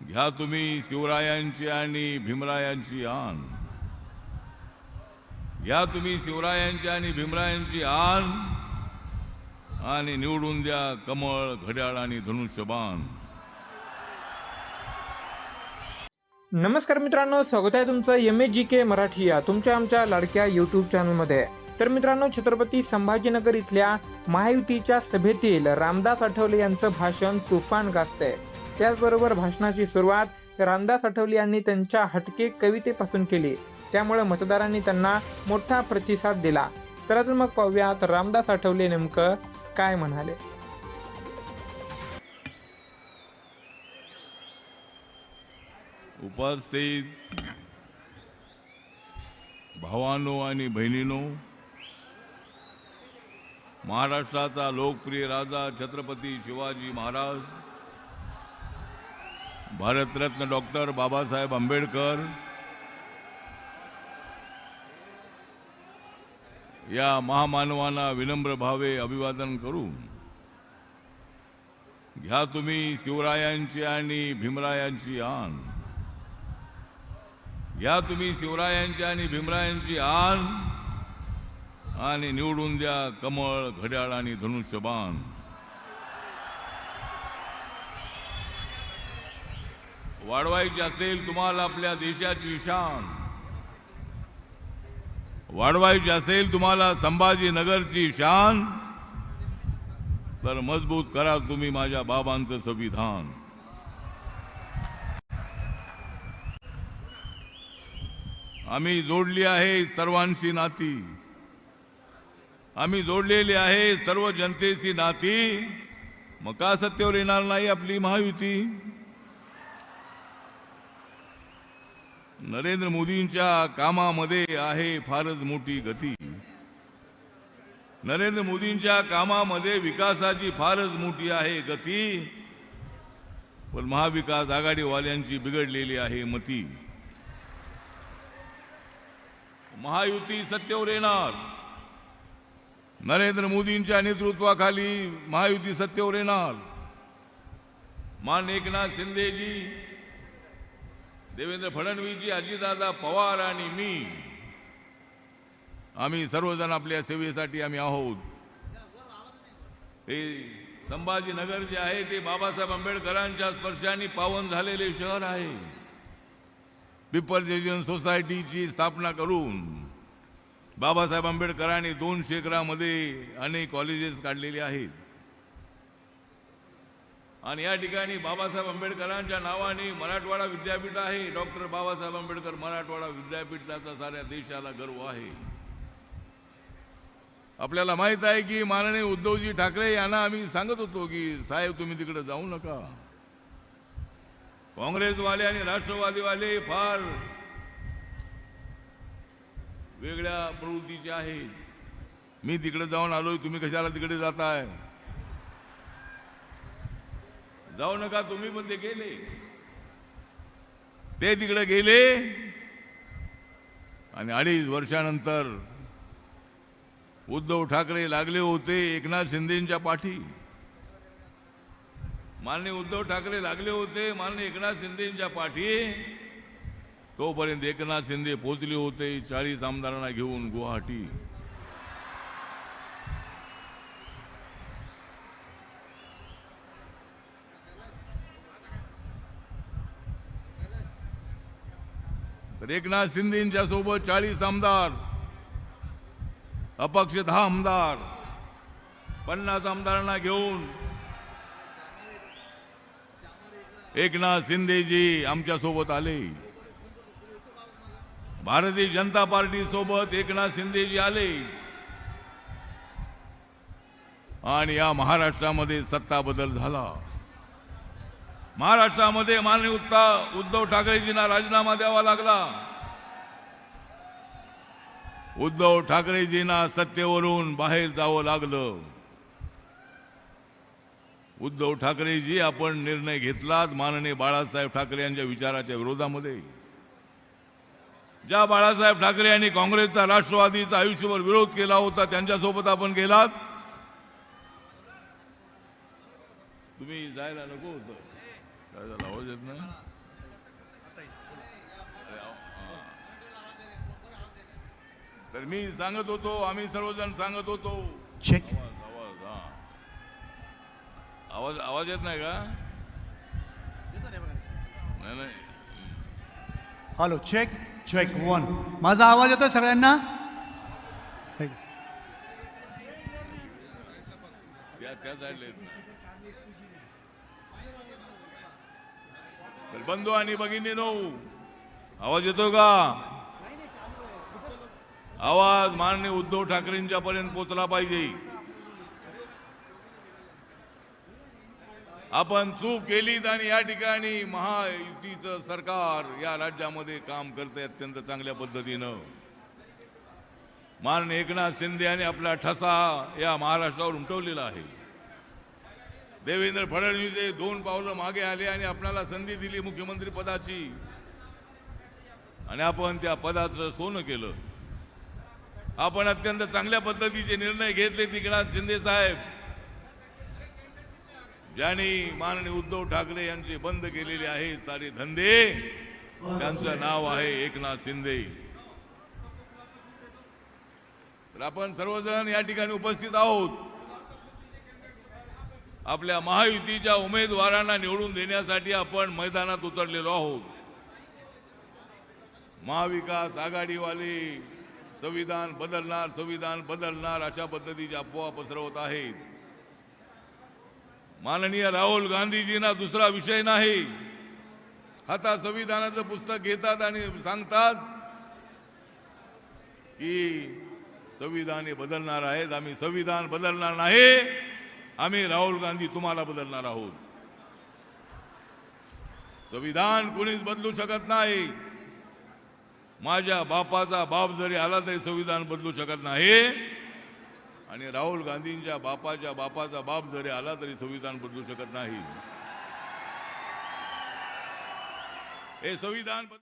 घ्या तुम्ही शिवरायांची आणि भीमरायांची आण. घ्या तुम्ही शिवरायांची आणि भीमरायांची आण आणि निवडून द्या कमळ घड्याळ आणि धनुष्यबाण. नमस्कार मित्रांनो स्वागत आहे तुमचं M H G K Marathi या तुमच्या आमच्या लाडक्या यूट्यूब चॅनलमध्ये तर मित्रांनो छत्रपती संभाजीनगर इथल्या महायुतीच्या सभेतील रामदास आठवले यांचं भाषण तुफान गाजते त्याचबरोबर भाषणाची सुरुवात रामदास आठवले यांनी त्यांच्या हटके कवितेपासून केली. त्यामुळे मतदारांनी त्यांना मोठा प्रतिसाद दिला. चला तर मग पाहूयात रामदास आठवले नेमकं काय म्हणाले. उपस्थित भावानो आणि बहिणीनो महाराष्ट्राचा लोकप्रिय राजा छत्रपती शिवाजी महाराज भारतरत्न डॉक्टर बाबासाहेब आंबेडकर या महामानवांना विनम्र भावे अभिवादन करू घ्या तुम्ही शिवरायांची आणि भीमरायांची आण. घ्या तुम्ही शिवरायांची आणि भीमरायांची आण आणि निवडून द्या कमळ घड्याळ आणि धनुष्यबाण. वाढवायची असेल तुम्हाला आपल्या देशाची शान. वाढवायची असेल तुम्हाला संभाजीनगरची शान. तर मजबूत करा तुम्ही माझ्या बाबांचं संविधान. आम्ही जोडली आहे सर्वांशी नाती. आम्ही जोडलेली आहे सर्व जनतेची नाती. मग का सत्तेवर येणार नाही आपली महायुती? नरेंद्र मोदींच्या कामामध्ये आहे फारच मोठी गती. नरेंद्र मोदींच्या कामामध्ये विकासाची फारच मोठी आहे गती. पण महाविकास आघाडीवाल्यांची बिघडलेली आहे मती. महायुती सत्तेवर येणार. नरेंद्र मोदींच्या नेतृत्वाखाली महायुती सत्तेवर येणार. मान एकनाथ शिंदेजी देवेंद्र फडणवीसजी अजितदादा पवार आणि मी. आम्ही सर्वजण आपल्या सेवेसाठी आम्ही आहोत. हे संभाजीनगर जे आहे ते बाबासाहेब आंबेडकरांच्या स्पर्शाने पावन झालेले शहर आहे. पीपल रेजियन सोसायटीची स्थापना करून बाबासाहेब आंबेडकरांनी दोन एकरामध्ये अनेक कॉलेजेस काढलेले आहेत. आणि या ठिकाणी बाबासाहेब आंबेडकरांच्या नावाने मराठवाडा विद्यापीठ आहे. डॉक्टर बाबासाहेब आंबेडकर मराठवाडा विद्यापीठाचा साऱ्या देशाला गर्व आहे. आपल्याला माहीत आहे की माननीय उद्धवजी ठाकरे यांना आम्ही सांगत होतो की साहेब तुम्ही तिकडे जाऊ नका. काँग्रेसवाले आणि राष्ट्रवादीवाले फार वेगळ्या प्रवृत्तीचे आहेत मी तिकडे जाऊन आलोय तुम्ही कशाला तिकडे जाताय? जाऊ नका तुम्ही पण ते गेले. ते तिकडे गेले. आणि अडीच वर्षानंतर उद्धव ठाकरे लागले होते एकनाथ शिंदेच्या पाठी. माननीय उद्धव ठाकरे लागले होते माननीय एकनाथ शिंदेच्या पाठी. तोपर्यंत एकनाथ शिंदे पोचले होते चाळीस आमदारांना घेऊन गुवाहाटी. एकनाथ शिंदेच्या सोबत चाळीस आमदार अपक्ष दहा आमदार पन्नास आमदारांना घेऊन एकनाथ शिंदेजी आमच्यासोबत आले. भारतीय जनता पार्टी सोबत एकनाथ शिंदेजी आले. आणि या महाराष्ट्रामध्ये सत्ता बदल झाला. महाराष्ट्रामध्ये माननीय उत्ता उद्धव ठाकरेजींना राजीनामा द्यावा लागला. उद्धव ठाकरेजींना सत्तेवरून बाहेर जावं लागलं. उद्धव ठाकरेजी आपण निर्णय घेतलात माननीय बाळासाहेब ठाकरे यांच्या विचाराच्या विरोधामध्ये. ज्या बाळासाहेब ठाकरे यांनी काँग्रेसचा राष्ट्रवादीचा आयुष्यभर विरोध केला होता त्यांच्यासोबत आपण गेलात. तुम्ही जायला नको होतं. काय झालं? आवाज येत नाही. तर मी सांगत होतो आम्ही सर्वजण सांगत होतो. चेक आवाज आवाज हा. आवाज आवाज येत नाही का? नाही नाही. हॅलो चेक चेक वन माझा आवाज येतो सगळ्यांना? त्या त्या साईडला येत नाही. तर बंधू आणि भगिनी नो आवाज येतो का? आवाज माननीय उद्धव ठाकरेंच्या पर्यंत पोचला पाहिजे. आपण चूक केलीत आणि या ठिकाणी महायुतीचं सरकार या राज्यामध्ये काम करते अत्यंत चांगल्या पद्धतीनं. माननीय एकनाथ शिंदे यांनी आपला ठसा या महाराष्ट्रावर उमटवलेला आहे. देवेंद्र फडणवीस हे दोन पावलं मागे आले आणि आपणाला संधी दिली मुख्यमंत्री पदाची. आणि आपण त्या पदाचं सोनं केलं. आपण अत्यंत चांगल्या पद्धतीचे निर्णय घेतले एकनाथ शिंदे साहेब. ज्यांनी माननीय उद्धव ठाकरे यांचे बंद केलेले आहे सारे धंदे त्यांचं नाव आहे एकनाथ शिंदे. तर आपण सर्वजण या ठिकाणी उपस्थित आहोत. आपल्या महायुतीच्या उमेदवारांना निवडून देण्यासाठी आपण मैदानात उतरलेलो आहोत. महाविकास आघाडीवाले संविधान बदलणार संविधान बदलणार अशा पद्धतीच्या अफवा पसरवत आहेत. माननीय राहुल गांधीजींना दुसरा विषय नाही. हाता संविधानाचं पुस्तक घेतात आणि सांगतात की संविधान हे बदलणार आहेत आम्ही संविधान बदलणार नाही. आम्ही राहुल गांधी तुम्हाला बदलणार आहोत. संविधान कोणीच बदलू शकत नाही. माझ्या बापाचा बाप जरी आला तरी संविधान बदलू शकत नाही. आणि राहुल गांधींच्या बापाच्या बापाचा बाप जरी आला तरी संविधान बदलू शकत नाही. हे संविधान